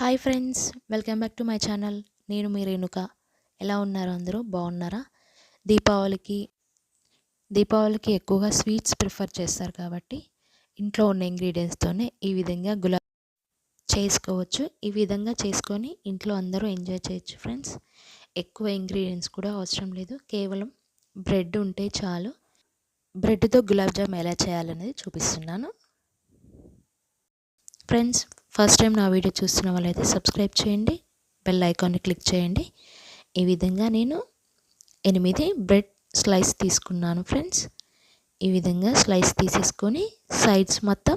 Hi friends welcome back to my channel. నేను మీ రేణుక. ఎలా ఉన్నారు అందరూ? బాగున్నారా? దీపావళికి దీపావళికి ఎక్కువగా స్వీట్స్ ప్రిఫర్ చేస్తారు కాబట్టి ఇంట్లో ఉన్న ఇంగ్రీడియంట్స్తోనే ఈ విధంగా గులాబ్ చేసుకోవచ్చు. ఈ విధంగా చేసుకొని ఇంట్లో అందరూ ఎంజాయ్ చేయొచ్చు ఫ్రెండ్స్. ఎక్కువ ఇంగ్రీడియంట్స్ కూడా అవసరం లేదు. కేవలం బ్రెడ్ ఉంటే చాలు. బ్రెడ్తో గులాబ్ జామ్ ఎలా చేయాలనేది చూపిస్తున్నాను. ఫ్రెండ్స్ ఫస్ట్ టైం నా వీడియో చూస్తున్న వాళ్ళైతే సబ్స్క్రైబ్ చేయండి బెల్ ఐకాన్ని క్లిక్ చేయండి. ఈ విధంగా నేను ఎనిమిది బ్రెడ్ స్లైస్ తీసుకున్నాను ఫ్రెండ్స్. ఈ విధంగా స్లైస్ తీసేసుకొని సైడ్స్ మొత్తం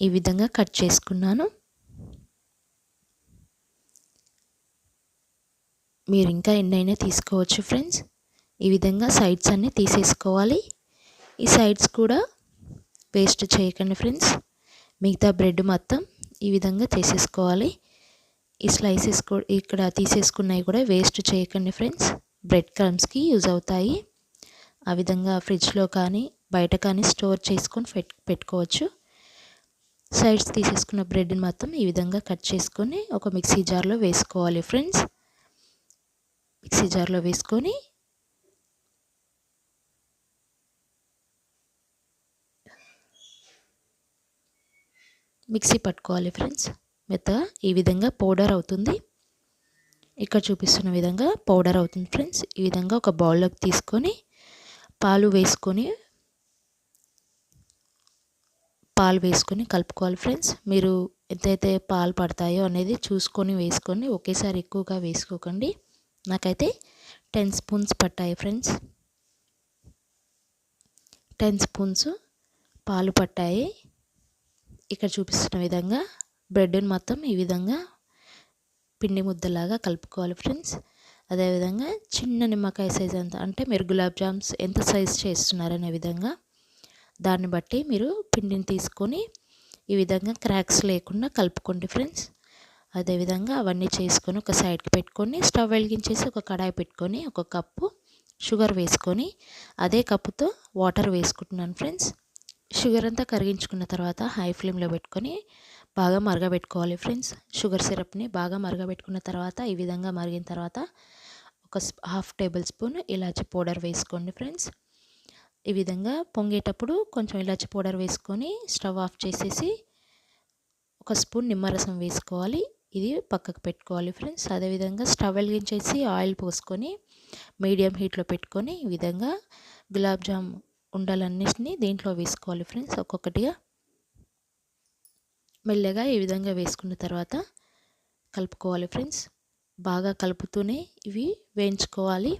ఈ విధంగా కట్ చేసుకున్నాను. మీరు ఇంకా ఎన్నైనా తీసుకోవచ్చు ఫ్రెండ్స్. ఈ విధంగా సైడ్స్ అన్నీ తీసేసుకోవాలి. ఈ సైడ్స్ కూడా వేస్ట్ చేయకండి ఫ్రెండ్స్. మిగతా బ్రెడ్ మొత్తం ఈ విధంగా తీసేసుకోవాలి ఈ స్లైసెస్ ఇక్కడ తీసేసుకున్నవి కూడా వేస్ట్ చేయకండి ఫ్రెండ్స్. బ్రెడ్ క్రమ్స్కి యూజ్ అవుతాయి. ఆ విధంగా ఫ్రిడ్జ్లో కానీ బయట కానీ స్టోర్ చేసుకొని పెట్ పెట్టుకోవచ్చు. సైడ్స్ తీసేసుకున్న బ్రెడ్ని మొత్తం ఈ విధంగా కట్ చేసుకొని ఒక మిక్సీ జార్లో వేసుకోవాలి ఫ్రెండ్స్. మిక్సీ జార్లో వేసుకొని మిక్సీ పట్టుకోవాలి ఫ్రెండ్స్. మెత్తగా ఈ విధంగా పౌడర్ అవుతుంది. ఇక్కడ చూపిస్తున్న విధంగా పౌడర్ అవుతుంది ఫ్రెండ్స్. ఈ విధంగా ఒక బౌల్లోకి తీసుకొని పాలు వేసుకొని పాలు వేసుకొని కలుపుకోవాలి ఫ్రెండ్స్. మీరు ఎంతైతే పాలు పడతాయో అనేది చూసుకొని వేసుకొని ఒకేసారి ఎక్కువగా వేసుకోకండి. నాకైతే టెన్ స్పూన్స్ పట్టాయి ఫ్రెండ్స్. టెన్ స్పూన్స్ పాలు పట్టాయి. ఇక్కడ చూపిస్తున్న విధంగా బ్రెడ్ని మొత్తం ఈ విధంగా పిండి ముద్దలాగా కలుపుకోవాలి ఫ్రెండ్స్. అదేవిధంగా చిన్న నిమ్మకాయ సైజ్ అంత అంటే మీరు గులాబ్ జామ్స్ ఎంత సైజ్ చేస్తున్నారనే విధంగా దాన్ని బట్టి మీరు పిండిని తీసుకొని ఈ విధంగా క్రాక్స్ లేకుండా కలుపుకోండి ఫ్రెండ్స్. అదేవిధంగా అవన్నీ చేసుకొని ఒక సైడ్కి పెట్టుకొని స్టవ్ వెలిగించేసి ఒక కడాయి పెట్టుకొని ఒక కప్పు షుగర్ వేసుకొని అదే కప్పుతో వాటర్ వేసుకుంటున్నాను ఫ్రెండ్స్. షుగర్ అంతా కరిగించుకున్న తర్వాత హై ఫ్లేమ్లో పెట్టుకొని బాగా మరగబెట్టుకోవాలి ఫ్రెండ్స్. షుగర్ సిరప్ని బాగా మరగబెట్టుకున్న తర్వాత ఈ విధంగా మరిగిన తర్వాత ఒక హాఫ్ టేబుల్ స్పూన్ ఇలాచి పౌడర్ వేసుకోండి ఫ్రెండ్స్. ఈ విధంగా పొంగేటప్పుడు కొంచెం ఇలాచి పౌడర్ వేసుకొని స్టవ్ ఆఫ్ చేసేసి ఒక స్పూన్ నిమ్మరసం వేసుకోవాలి. ఇది పక్కకు పెట్టుకోవాలి ఫ్రెండ్స్. అదేవిధంగా స్టవ్ వెలిగించేసి ఆయిల్ పోసుకొని మీడియం హీట్లో పెట్టుకొని ఈ విధంగా గులాబ్ జామ్ ఉండలన్నిటిని దీంట్లో వేసుకోవాలి ఫ్రెండ్స్. ఒక్కొక్కటిగా మెల్లగా ఈ విధంగా వేసుకున్న తర్వాత కలుపుకోవాలి ఫ్రెండ్స్. బాగా కలుపుతూనే ఇవి వేయించుకోవాలి.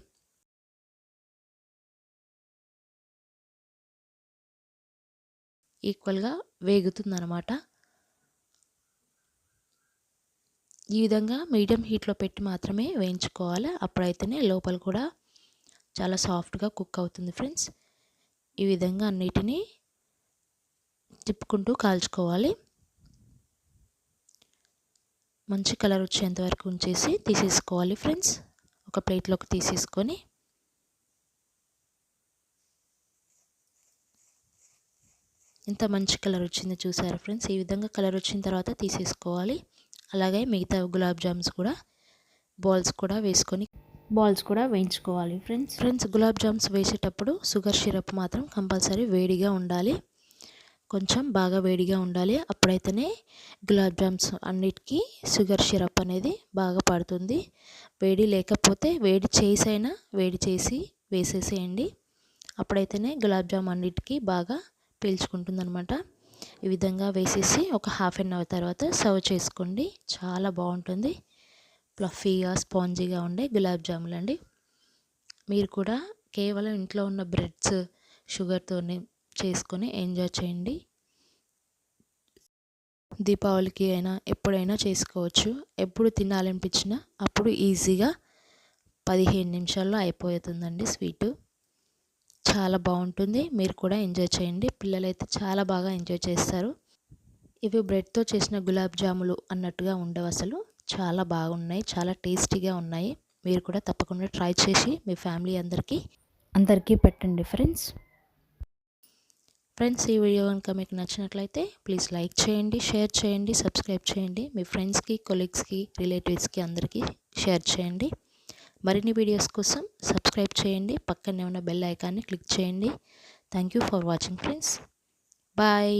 ఈక్వల్గా వేగుతుందనమాట ఈ విధంగా మీడియం హీట్లో పెట్టి మాత్రమే వేయించుకోవాలి. అప్పుడైతేనే లోపల కూడా చాలా సాఫ్ట్గా కుక్ అవుతుంది ఫ్రెండ్స్. ఈ విధంగా అన్నిటినీ తిప్పుకుంటూ కాల్చుకోవాలి. మంచి కలర్ వచ్చేంత వరకు ఉంచేసి తీసేసుకోవాలి ఫ్రెండ్స్. ఒక ప్లేట్లోకి తీసేసుకొని ఎంత మంచి కలర్ వచ్చిందో చూసారా ఫ్రెండ్స్? ఈ విధంగా కలర్ వచ్చిన తర్వాత తీసేసుకోవాలి. అలాగే మిగతా గులాబ్ జామ్స్ కూడా బాల్స్ కూడా వేసుకొని బాల్స్ కూడా వేయించుకోవాలి ఫ్రెండ్స్. ఫ్రెండ్స్ గులాబ్ జామ్స్ వేసేటప్పుడు షుగర్ సిరప్ మాత్రం కంపల్సరీ వేడిగా ఉండాలి. కొంచెం బాగా వేడిగా ఉండాలి. అప్పుడైతేనే గులాబ్ జామ్స్ అన్నిటికీ షుగర్ సిరప్ అనేది బాగా పడుతుంది. వేడి లేకపోతే వేడి చేసైనా వేడి చేసి వేసేసేయండి. అప్పుడైతేనే గులాబ్ జామ్ అన్నిటికీ బాగా పీల్చుకుంటుందనమాట ఈ విధంగా వేసేసి ఒక హాఫ్ అన్ అవర్ తర్వాత సర్వ్ చేసుకోండి. చాలా బాగుంటుంది. ఫ్లఫీగా స్పాంజీగా ఉండే గులాబ్ జాములు అండి. మీరు కూడా కేవలం ఇంట్లో ఉన్న బ్రెడ్స్ షుగర్తోనే చేసుకొని ఎంజాయ్ చేయండి. దీపావళికి అయినా ఎప్పుడైనా చేసుకోవచ్చు. ఎప్పుడు తినాలనిపించినా అప్పుడు ఈజీగా పదిహేను నిమిషాల్లో అయిపోతుందండి స్వీటు. చాలా బాగుంటుంది. మీరు కూడా ఎంజాయ్ చేయండి. పిల్లలైతే చాలా బాగా ఎంజాయ్ చేస్తారు. ఇవి బ్రెడ్తో చేసిన గులాబ్ జాములు అన్నట్టుగా ఉండవు అసలు. చాలా బాగున్నాయి చాలా టేస్టీగా ఉన్నాయి. మీరు కూడా తప్పకుండా ట్రై చేసి మీ ఫ్యామిలీ అందరికీ అందరికీ పెట్టండి ఫ్రెండ్స్. ఫ్రెండ్స్ ఈ వీడియో కనుక మీకు నచ్చినట్లయితే ప్లీజ్ లైక్ చేయండి షేర్ చేయండి సబ్స్క్రైబ్ చేయండి. మీ ఫ్రెండ్స్కి కొలీగ్స్కి రిలేటివ్స్కి అందరికీ షేర్ చేయండి. మరిన్ని వీడియోస్ కోసం సబ్స్క్రైబ్ చేయండి. పక్కనే ఉన్న బెల్ ఐకాన్ని క్లిక్ చేయండి. Thank you for watching friends. Bye.